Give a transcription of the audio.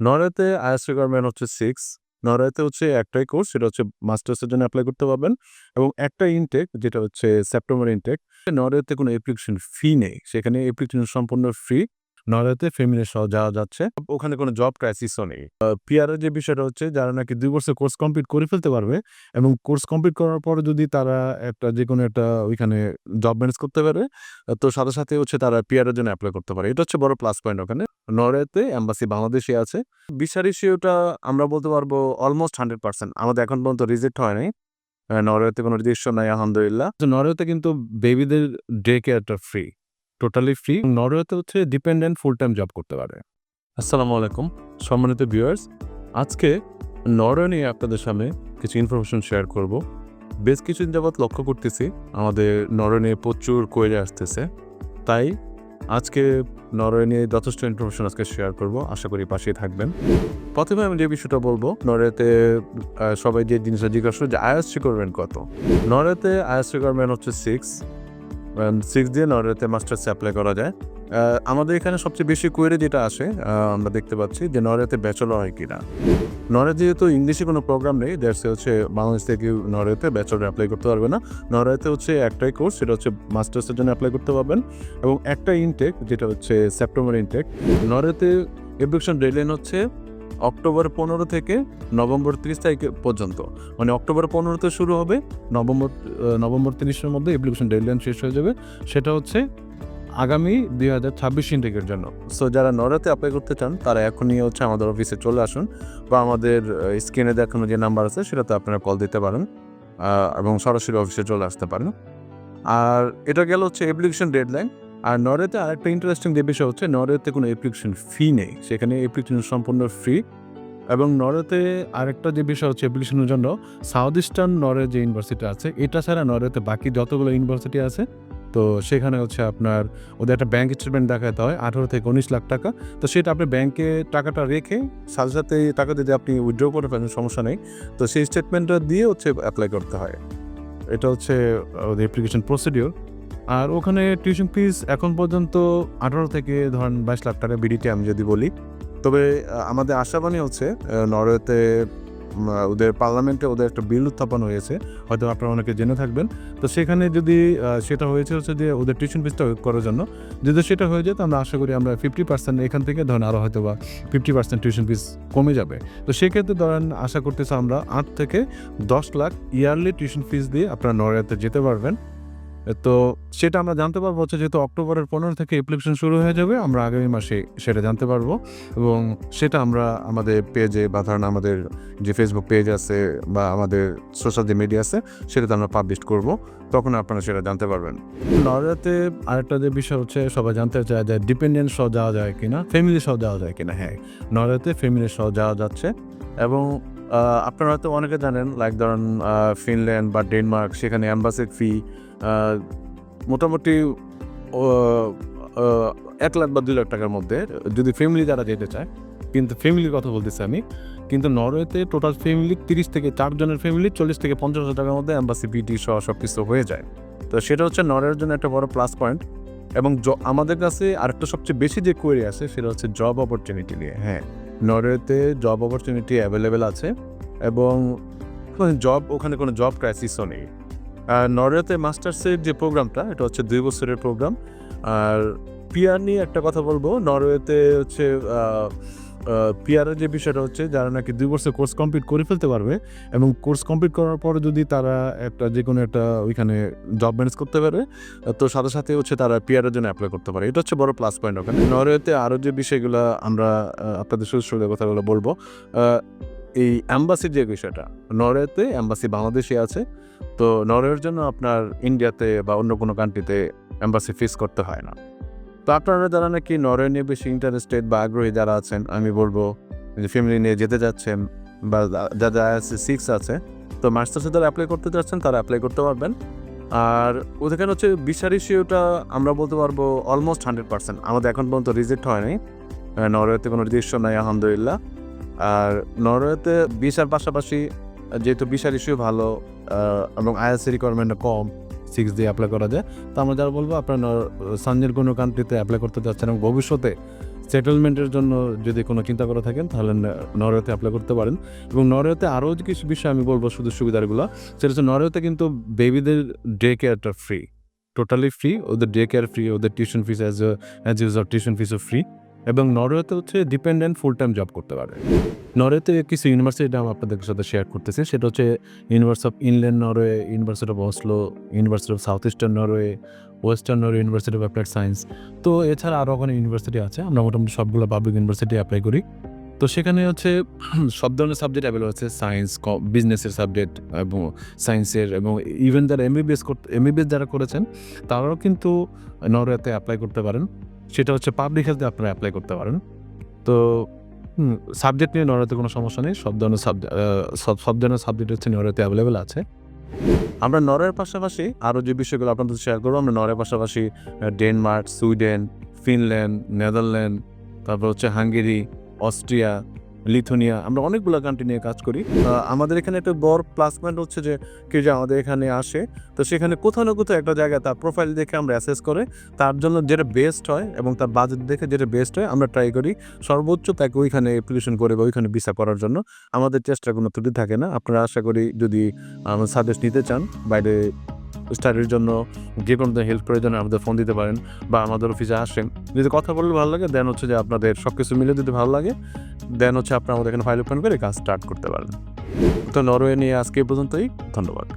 নরওয়েতে আয়াস রিকোয়ারমেন্ট হচ্ছে 6 নরওয়েতে হচ্ছে একটাই কোর্স, সেটা হচ্ছে মাস্টার্সের জন্য অ্যাপ্লাই করতে পারবেন এবং একটা ইনটেক যেটা হচ্ছে সেপ্টেম্বর ইনটেক। নরওয়েতে কোনো অ্যাপ্লিকেশন ফি নেই। সেখানে অ্যাপ্লিকেশন সম্পূর্ণ ফ্রি। নরওয়েতে ফ্যামিলি সহ যাওয়া যাচ্ছে। ওখানে কোনো জব ক্রাইসিসও নেই। পিআর যে বিষয়টা হচ্ছে যারা নাকি দুই বছর কোর্স কমপ্লিট করে ফেলতে পারবে এবং কোর্স কমপ্লিট করার পরে যদি তারা একটা যেকোনো একটা ওইখানে জব ম্যানেজ করতে পারে, তো সাথে, সাথে হচ্ছে তারা পিআর জন্য অ্যাপ্লাই করতে পারে। এটা হচ্ছে বড় প্লাস পয়েন্ট ওখানে। নরওয়েতে এম্বাসি বাংলাদেশে আছে। ভিসা রেশিওটা আমরা বলতে পারব অলমোস্ট 100% আমাদের এখন পর্যন্ত রিজেক্ট হয় নাই। নরওয়েতে কোনো রেস্ট্রিকশন নাই আলহামদুলিল্লাহ। নরওয়েতে কিন্তু বেবিদের ডে কেয়ারটা ফ্রি। Totally free. নরওয়েতে হচ্ছে ডিপেন্ডেন্ট ফুল টাইম জব করতে পারে। আসসালামু আলাইকুম, সম্মানিত ভিউয়ার্স। আজকে নরওয়ে নিয়ে আপনাদের সামনে কিছু ইনফরমেশন শেয়ার করব। বেশ কিছুদিন যাবৎ লক্ষ্য করতেছি, আমাদের নরওয়ে নিয়ে প্রচুর কোয়েরি আসতেছে। তাই আজকে নরওয়ে নিয়ে যথেষ্ট ইনফরমেশন আজকে শেয়ার করব। আশা করি পাশেই থাকবেন। প্রথমে আমি যে বিষয়টা বলব, নরওয়েতে সবাই যে জিনিসটা জিজ্ঞাসা যে আইএলটিএস রিকোয়ারমেন্ট কত? নরওয়েতে আইএলটিএস রিকোয়ারমেন্ট হচ্ছে 6 6 দিয়ে নরওয়েতে মাস্টার্সে অ্যাপ্লাই করা যায়। আমাদের এখানে সবচেয়ে বেশি কোয়েরি যেটা আসে আমরা দেখতে পাচ্ছি যে নরওয়েতে ব্যাচেলর হয় কিনা? নরওয়ে যেহেতু ইংলিশে কোনো প্রোগ্রাম নেই দ্যাটস হচ্ছে বাংলাদেশ থেকে নরওয়েতে ব্যাচেলর অ্যাপ্লাই করতে পারবে না। নরওয়েতে হচ্ছে একটাই কোর্স সেটা হচ্ছে মাস্টার্সের জন্য অ্যাপ্লাই করতে পারবেন এবং একটা ইনটেক যেটা হচ্ছে সেপ্টেম্বর ইনটেক। নরওয়েতে অ্যাপ্লিকেশন ডেডলাইন হচ্ছে অক্টোবর ১৫ থেকে নভেম্বর ৩০ তারিখ পর্যন্ত। মানে অক্টোবর ১৫ তে শুরু হবে, নভেম্বর নভেম্বর ৩০ এর মধ্যে অ্যাপ্লিকেশন ডেডলাইন শেষ হয়ে যাবে। সেটা হচ্ছে আগামী ২০২৬ ইনটেকের জন্য। সো যারা নরওয়েতে অ্যাপ্লাই করতে চান তারা এখনই হচ্ছে আমাদের অফিসে চলে আসুন বা আমাদের স্ক্রিনে দেখানো যে নাম্বার আছে সেটাতে আপনারা কল দিতে পারেন এবং সরাসরি অফিসে চলে আসতে পারেন। আর এটা গেল হচ্ছে অ্যাপ্লিকেশন ডেডলাইন। আর নরওয়েতে আরেকটা ইন্টারেস্টিং যে বিষয় হচ্ছে নরওয়েতে কোনো অ্যাপ্লিকেশন ফি নেই। সেখানে অ্যাপ্লিকেশন সম্পূর্ণ ফ্রি এবং নরওয়েতে আরেকটা যে বিষয় হচ্ছে অ্যাপ্লিকেশনের জন্য সাউথ ইস্টার্ন নরওয়ে যে ইউনিভার্সিটি আছে এটা ছাড়া নরওয়েতে বাকি যতগুলো ইউনিভার্সিটি আছে তো সেখানে হচ্ছে আপনার ওদের একটা ব্যাঙ্ক স্টেটমেন্ট দেখাতে হয় ১৮ থেকে ১৯ লাখ টাকা। তো সেটা আপনি ব্যাংকে টাকাটা রেখে সাথে, সাথে টাকা যদি আপনি উইথড্র করে ফেলেন সমস্যা নেই। তো সেই স্টেটমেন্টটা দিয়ে হচ্ছে অ্যাপ্লাই করতে হয়। এটা হচ্ছে ওদের অ্যাপ্লিকেশন প্রসিডিউর। আর ওখানে টিউশন ফিস এখন পর্যন্ত ১৮ থেকে ধরেন ২২ লাখ টাকা বিডিটি আমি যদি বলি। তবে আমাদের আশাবাণী হচ্ছে আ নরওয়েতে ওদের পার্লামেন্টে ওদের একটা বিল উত্থাপন হয়েছে। হয়তো আপনারা অনেকে জেনে থাকবেন। তো সেখানে যদি সেটা হয়েছে হচ্ছে যে ওদের টিউশন ফিসটা করার জন্য। যদি সেটা হয়ে যায় তো আমরা আশা করি আমরা 50% এখান থেকে ধরেন আরও হয়তোবা 50% টিউশন ফিস কমে যাবে। তো সেক্ষেত্রে ধরেন আশা করতেছি আমরা আট থেকে ১০ লাখ ইয়ারলি টিউশন ফিস দিয়ে আপনারা নরওয়েতে যেতে পারবেন। তো সেটা আমরা জানতে পারব হচ্ছে যেহেতু অক্টোবরের ১৫ থেকে অ্যাপ্লিকেশন শুরু হয়ে যাবে আমরা আগামী মাসে সেটা জানতে পারব এবং সেটা আমরা আমাদের পেজে বা ধরেন আমাদের যে ফেসবুক পেজ আছে বা আমাদের সোশ্যাল যে মিডিয়া আছে সেটাতে আমরা পাবলিশ করব। তখন আপনারা সেটা জানতে পারবেন। নরওয়েতে আরেকটা যে বিষয় হচ্ছে সবাই জানতে চায় যে ডিপেন্ডেন্ট সহ যাওয়া যায় কিনা? ফ্যামিলি সহ যাওয়া যায় কিনা? হ্যাঁ, নরওয়েতে ফ্যামিলি সহ যাওয়া যাচ্ছে এবং আপনারা হয়তো অনেকে জানেন লাইক ধরেন ফিনল্যান্ড বা ডেনমার্ক সেখানে এম্বাসির ফি মোটামুটি এক লাখ বা ২ লাখ টাকার মধ্যে যদি ফ্যামিলি যারা যেতে চায়। কিন্তু ফ্যামিলির কথা বলতেছি আমি। কিন্তু নরওয়েতে টোটাল ফ্যামিলি ৩০ থেকে চারজনের ফ্যামিলি ৪০ থেকে ৫০ হাজার টাকার মধ্যে অ্যাম্বাসি ফি-টি সব কিছু হয়ে যায়। তো সেটা হচ্ছে নরওয়ের জন্য একটা বড় প্লাস পয়েন্ট এবং আমাদের কাছে আরেকটা সবচেয়ে বেশি যে কোয়েরি আছে সেটা হচ্ছে জব অপরচুনিটি নিয়ে। হ্যাঁ, নরওয়েতে জব অপরচুনিটি অ্যাভেলেবেল আছে এবং জব ওখানে কোনো জব ক্রাইসিসও নেই। আর নরওয়েতে মাস্টার্সের যে প্রোগ্রামটা এটা হচ্ছে দুই বছরের প্রোগ্রাম। আর পিআর নিয়ে একটা কথা বলব নরওয়েতে হচ্ছে এর যে বিষয়টা হচ্ছে যারা নাকি দুই বছর কোর্স কমপ্লিট করে ফেলতে পারবে এবং কোর্স কমপ্লিট করার পরে যদি তারা একটা যে কোনো একটা ওইখানে জব ম্যানেজ করতে পারে তো সাথে, সাথে হচ্ছে তারা পিয়ারের জন্য অ্যাপ্লাই করতে পারে। এটা হচ্ছে বড় প্লাস পয়েন্ট ওখানে। নরওয়েতে আরও যে বিষয়গুলো আমরা আপনাদের সুযোগ সুবিধার কথাগুলো বলব। এই এম্বাসির যে বিষয়টা, নরওয়েতে অ্যাম্বাসি বাংলাদেশে আছে। তো নরওয়ের জন্য আপনার ইন্ডিয়াতে বা অন্য কোনো কান্ট্রিতে এম্বাসি ফিস করতে হয় না। তো আপনারা যারা নাকি নরওয়ে নিয়ে বেশি ইন্টারেস্টেড বা আগ্রহী যারা আছেন, আমি বলব যে ফ্যামিলি নিয়ে যেতে চাচ্ছেন বা যাদের আইএলটিএস 6 আছে তো মাস্টার্সে যারা অ্যাপ্লাই করতে চাচ্ছেন তারা অ্যাপ্লাই করতে পারবেন। আর ওখানে হচ্ছে ভিসা রেশিওটা আমরা বলতে পারব অলমোস্ট 100% আমাদের এখন পর্যন্ত রিজেক্ট হয় নাই। নরওয়েতে কোনো রেস্ট্রিকশন নাই, আলহামদুলিল্লাহ। আর নরওয়েতে ভিসার পাশাপাশি যেহেতু ভিসা রেশিও ভালো এবং আইএলটিএস রিকোয়ারমেন্টটা কম 6 দিয়ে অ্যাপ্লাই করা যায়। তো আমরা যারা বলব, আপনারা নর, সানজের কোনো কান্ট্রিতে অ্যাপ্লাই করতে চাচ্ছেন এবং ভবিষ্যতে সেটেলমেন্টের জন্য যদি কোনো চিন্তা করে থাকেন, তাহলে নরওয়েতে অ্যাপ্লাই করতে পারেন। এবং নরওয়েতে আরও কিছু বিষয় আমি বলব সুযোগ সুবিধাগুলো, সেটা হচ্ছে নরওয়েতে কিন্তু বেবিদের ডে কেয়ারটা ফ্রি টোটালি ফ্রি ওদের ডে কেয়ার ফ্রি ওদের tuition fees as as user tuition ফিসও free এবং নরওয়েতে হচ্ছে ডিপেন্ডেন্ট ফুল টাইম জব করতে পারে। নরওয়েতে কিছু ইউনিভার্সিটি নাম আপনাদের সাথে শেয়ার করতেছি। সেটা হচ্ছে University of Inland Norway University of Oslo University of South Eastern Norway Western Norway University of Applied Science তো এছাড়া আরও ওখানে ইউনিভার্সিটি আছে। আমরা মোটামুটি সবগুলো পাবলিক ইউনিভার্সিটি অ্যাপ্লাই করি। তো সেখানে হচ্ছে সব ধরনের সাবজেক্ট অ্যাভেলেবল আছে। সায়েন্স বিজনেসের সাবজেক্ট এবং সায়েন্সের এবং ইভেন যারা এমবিবিএস এমবিবিএস যারা করেছেন, তারাও কিন্তু নরওয়েতে অ্যাপ্লাই করতে পারেন। সেটা হচ্ছে পাবলিক হেলথে আপনারা অ্যাপ্লাই করতে পারেন। তো সাবজেক্ট নিয়ে নড়াতে কোনো সমস্যা নেই, সব ধরনের সাবজেক্ট সব ধরনের সাবজেক্ট হচ্ছে নড়াতে অ্যাভেলেবেল আছে। আমরা নরের পাশাপাশি আরও যে বিষয়গুলো আপনাদের শেয়ার করব, আমরা নরের পাশাপাশি ডেনমার্ক সুইডেন ফিনল্যান্ড নেদারল্যান্ড তারপর হচ্ছে হাঙ্গেরি অস্ট্রিয়া লিথুনিয়া, আমরা অনেকগুলো কান্ট্রি নিয়ে কাজ করি। আমাদের এখানে একটা বড় প্লাস পয়েন্ট হচ্ছে যে, কেউ যে আমাদের এখানে আসে, তো সেখানে কোথাও না কোথাও একটা জায়গায় তার প্রোফাইল দেখে আমরা অ্যাসেস করে, তার জন্য যেটা বেস্ট হয় এবং তার বাজেট দেখে যেটা বেস্ট হয়, আমরা ট্রাই করি। সর্বোচ্চ তাকে ওইখানে অ্যাপ্লিকেশন করে বা ওইখানে ভিসা করার জন্য। আমাদের চেষ্টা কোনো ত্রুটি থাকে না। আপনারা আশা করি যদি সাজেস্ট নিতে চান, বাইরে স্টাডির জন্য যে কোনো হেল্প প্রয়োজন আমাদের ফোন দিতে পারেন বা আমাদের অফিসে আসেন। যদি কথা বললে ভালো লাগে দেন হচ্ছে যে আপনাদের সব কিছু মিলে যদি ভালো লাগে দেন হচ্ছে আপনারা আমাদের এখানে ফাইল ওপেন করে কাজ স্টার্ট করতে পারেন। তো নরওয়ে নিয়ে আজকে পর্যন্তই, ধন্যবাদ।